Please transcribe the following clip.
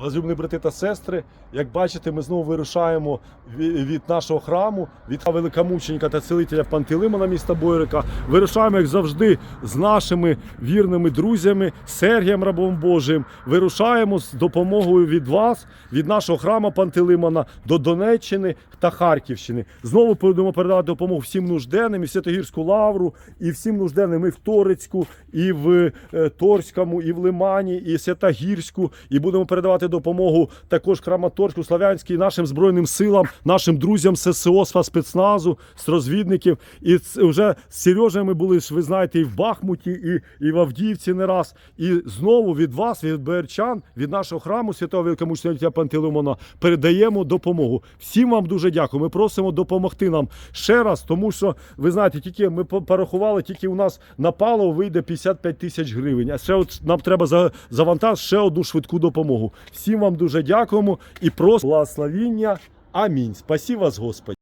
Возлюблені брати та сестри, як бачите, ми знову вирушаємо від нашого храму, від великомученика та цілителя Пантелеймона міста Бойрика. Вирушаємо, як завжди, з нашими вірними друзями, Сергієм Рабом Божим. Вирушаємо з допомогою від вас, від нашого храму Пантелеймона до Донеччини та Харківщини. Знову будемо передавати допомогу всім нужденним, і Святогірську лавру, і всім нужденним і в Торецьку, і в е, Торському, і в Лимані, і Святогірську. І будемо передавати допомогу також Краматорську, Славянській, нашим Збройним силам, нашим друзям ССО, спецназу, з розвідників. І вже з Сережею ми були, ж, ви знаєте, і в Бахмуті, і, і в Авдіївці не раз. І знову від вас, від Берчан, від нашого храму Святого Великомученика Пантелеймона передаємо допомогу. Всім вам дуже дякую. Ми просимо допомогти нам ще раз, тому що ви знаєте, тільки ми порахували, тільки у нас на паливо вийде 55 тисяч гривень. А ще от нам треба за, завантаж ще одну швидку допомогу. Всім вам дуже дякуємо і просто благословіння. Амінь. Спасі вас, Господь.